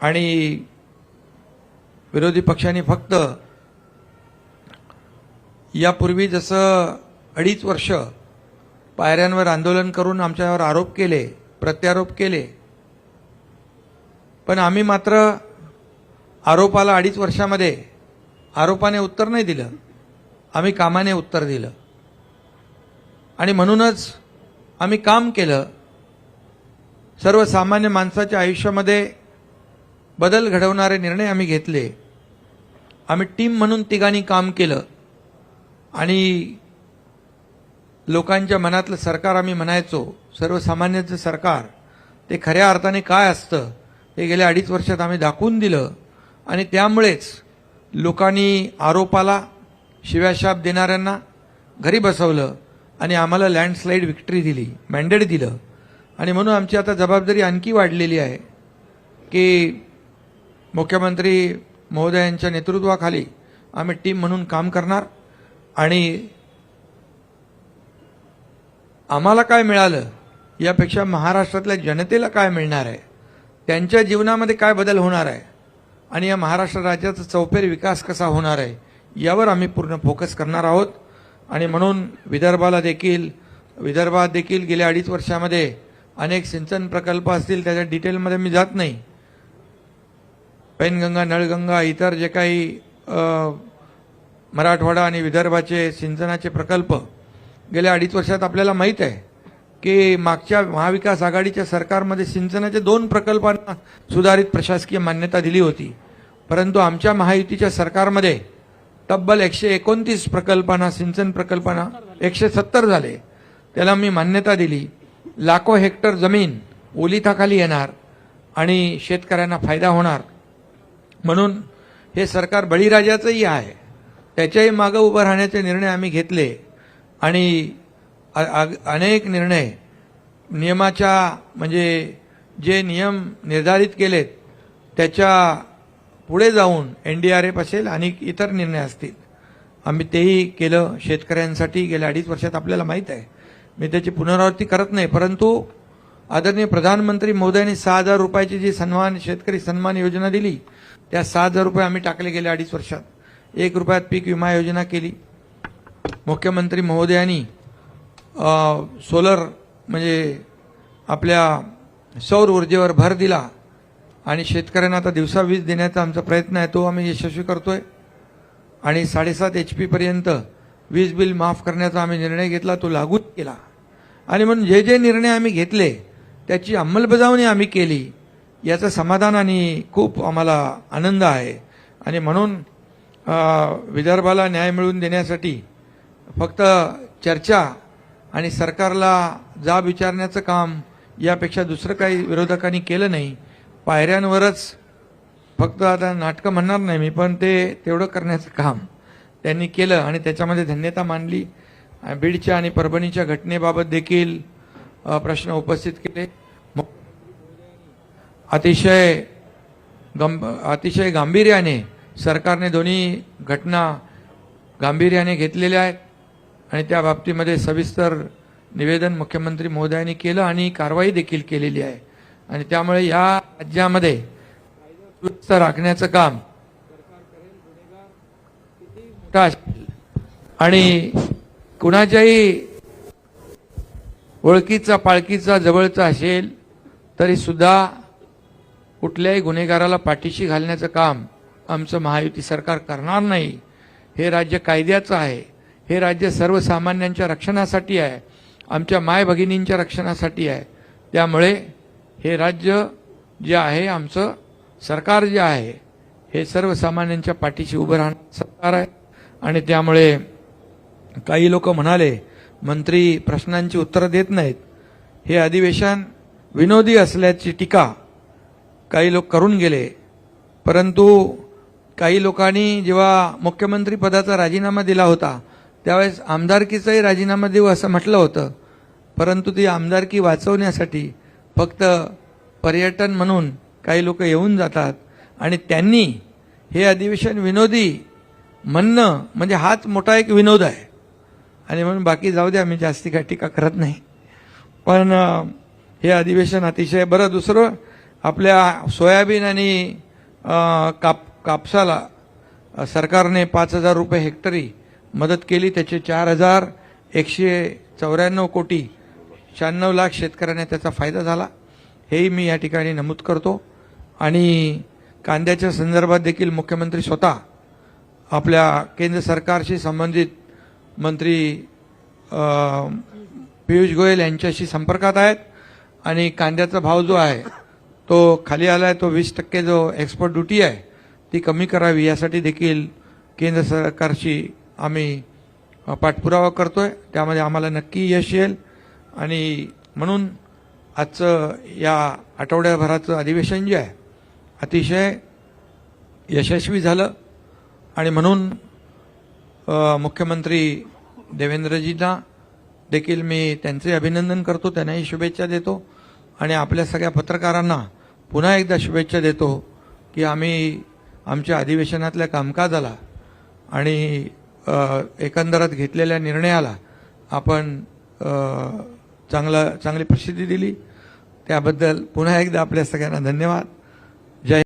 आणि विरोधी पक्षांनी फक्त यापूर्वी जसं अडीच वर्ष पायऱ्यांवर आंदोलन करून आमच्यावर आरोप केले प्रत्यारोप केले पण आम्ही मात्र आरोपाला अडीच वर्षामध्ये आरोपाने उत्तर नाही दिलं. आम्ही कामाने उत्तर दिलं. आणि म्हणूनच आम्ही काम केलं. सर्वसामान्य माणसाच्या आयुष्यामध्ये बदल घडवणारे निर्णय आम्ही घेतले. आम्ही टीम म्हणून तिघांनी काम केलं. आणि लोकांच्या मनातलं सरकार आम्ही म्हणायचो सर्वसामान्यांचं सरकार ते खऱ्या अर्थाने काय असतं हे गेल्या अडीच वर्षात आम्ही दाखवून दिलं. आणि त्यामुळेच लोकांनी आरोपाला शिव्याशाप देणाऱ्यांना घरी बसवलं आणि आम्हाला लँडस्लाईड विक्ट्री दिली मॅन्डेट दिलं. आणि म्हणून आमची आता जबाबदारी आणखी वाढलेली आहे की मुख्यमंत्री महोदयांच्या नेतृत्वाखाली आम्ही टीम म्हणून काम करणार. आणि आम्हाला काय मिळालं यापेक्षा महाराष्ट्रातल्या जनतेला काय मिळणार आहे? त्यांच्या जीवनामध्ये काय बदल होणार आहे? आणि या महाराष्ट्र राज्याचा चौफेर विकास कसा होणार आहे? यावर आम्ही पूर्ण फोकस करणार आहोत. आणि म्हणून विदर्भाला देखील विदर्भात देखील गेल्या अडीच वर्षामध्ये अनेक सिंचन प्रकल्प असतील त्याच्या डिटेलमध्ये मी जात नाही. पैनगंगा नळगंगा इतर जे काही मराठवाडा आणि विदर्भाचे सिंचनाचे प्रकल्प गेल्या अडीच वर्षात आपल्याला माहीत आहे की मागच्या महाविकास आघाडीच्या सरकारमध्ये सिंचनाचे दोन प्रकल्पांना सुधारित प्रशासकीय मान्यता दिली होती. परंतु आमच्या महायुतीच्या सरकारमध्ये तब्बल एकशे एकोणतीस प्रकल्पांना सिंचन प्रकल्पांना एकशे सत्तर झाले. त्याला मी मान्यता दिली. लाखो हेक्टर जमीन ओलिताखाली येणार आणि शेतकऱ्यांना फायदा होणार. म्हणून हे सरकार बळीराजाचंही आहे. त्याच्याही मागं उभं राहण्याचे निर्णय आम्ही घेतले. आणि अनेक निर्णय नियमाच्या म्हणजे जे नियम निर्धारित केलेत त्याच्या पुढे जाऊन एन डी आर एफ असेल आणि इतर निर्णय असतील. आम्ही तेही केलं. शेतकऱ्यांसाठी गेल्या अडीच वर्षात आपल्याला माहीत आहे. मी त्याची पुनरावृत्ती करत नाही. परंतु आदरणीय प्रधानमंत्री मोदयांनी सहा हजार रुपयाची जी सन्मान शेतकरी सन्मान योजना दिली त्या सहा हजार रुपये आम्ही टाकले गेले अडीच वर्षात. एक रुपयात पीक विमा योजना केली. मुख्यमंत्री महोदयांनी सोलर म्हणजे आपल्या सौर ऊर्जेवर भर दिला आणि शेतकऱ्यांना आता दिवसा वीज देण्याचा आमचा प्रयत्न आहे तो आम्ही यशस्वी करतो आहे आणि साडेसात एच पीपर्यंत वीज बिल माफ करण्याचा आम्ही निर्णय घेतला तो लागूच केला. आणि म्हणून जे जे निर्णय आम्ही घेतले त्याची अंमलबजावणी आम्ही केली. याचं समाधान आणि खूप आम्हाला आनंद आहे. आणि म्हणून विदर्भाला न्याय मिळवून देण्यासाठी फक्त चर्चा आणि सरकारला जाब विचारण्याचं काम यापेक्षा दुसरं काही विरोधकांनी केलं नाही. पायऱ्यांवरच फक्त आता नाटकं म्हणणार नाही मी पण ते तेवढं करण्याचं काम त्यांनी केलं आणि त्याच्यामध्ये धन्यता मानली बीडच्या आणि परभणीच्या घटनेबाबत देखील प्रश्न उपस्थित केले. अतिशय गंभ अतिशय गांभीर्याने सरकारने दोन्ही घटना गांभीर्याने घेतलेल्या आहेत आणि त्या बाबतीमध्ये सविस्तर निवेदन मुख्यमंत्री महोदयांनी केलं आणि कारवाई देखील केलेली आहे. आणि त्यामुळे या राज्यामध्ये सुव्यवस्था राखण्याचं काम आणि कुणाच्याही ओळखीचा पाळकीचा जवळचा असेल तरी सुद्धा कुठल्याही गुन्हेगाराला पाठीशी घालण्याचं काम आमचं महायुती सरकार करणार नाही. हे राज्य कायद्याचं आहे. हे राज्य सर्वसामान्यांच्या रक्षणासाठी आहे. आमच्या माय भगिनींच्या रक्षणासाठी आहे. त्यामुळे हे राज्य जे आहे आमचं सरकार जे आहे हे सर्वसामान्यांच्या पाठीशी उभं राहणं सरकार आहे. आणि त्यामुळे काही लोक म्हणाले मंत्री प्रश्नांची उत्तरं देत नाहीत. हे अधिवेशन विनोदी असल्याची टीका काही लोक करून गेले. परंतु काही लोकांनी जेव्हा मुख्यमंत्री पदाचा राजीनामा दिला होता त्यावेळेस आमदारकीचाही राजीनामा देऊ असं म्हटलं होतं. परंतु ती आमदारकी वाचवण्यासाठी फक्त पर्यटन म्हणून काही लोक येऊन जातात आणि त्यांनी हे अधिवेशन विनोदी म्हणणं म्हणजे हाच मोठा एक विनोद आहे. आणि म्हणून बाकी जाऊ द्या मी जास्ती काय टीका करत नाही. पण हे अधिवेशन अतिशय बरं दुसरं आपल्या सोयाबीन आणि काप कापसाला सरकारने पाच हजार रुपये हेक्टरी मदत केली. त्याचे चार हजार एकशे चौऱ्याण्णव कोटी शहाण्णव लाख शेतकऱ्यांना त्याचा फायदा झाला. हेही मी या ठिकाणी नमूद करतो. आणि कांद्याच्या संदर्भात देखील मुख्यमंत्री स्वतः आपल्या केंद्र सरकारशी संबंधित मंत्री पियुष गोयल यांच्याशी संपर्कात आहेत. आणि कांद्याचा भाव जो आहे तो खाली आला आहे तो वीस टक्के जो एक्सपोर्ट ड्युटी आहे ती कमी करावी यासाठी देखील केंद्र सरकारशी आम्ही पाठपुरावा करतो आहे त्यामध्ये आम्हाला नक्की यश येईल. आणि म्हणून आजचं या आठवड्याभराचं अधिवेशन जे आहे अतिशय यशस्वी झालं. आणि म्हणून मुख्यमंत्री देवेंद्रजींना देखील मी त्यांचे अभिनंदन करतो त्यांनाही शुभेच्छा देतो. आणि आपल्या सगळ्या पत्रकारांना पुन्हा एकदा शुभेच्छा देतो की आम्ही आमच्या अधिवेशनातल्या कामकाजाला आणि एकंदरात घेतलेल्या निर्णयाला आपण चांगलं चांगला चांगली प्रसिद्धी दिली. त्याबद्दल पुन्हा एकदा आपल्या सगळ्यांना धन्यवाद.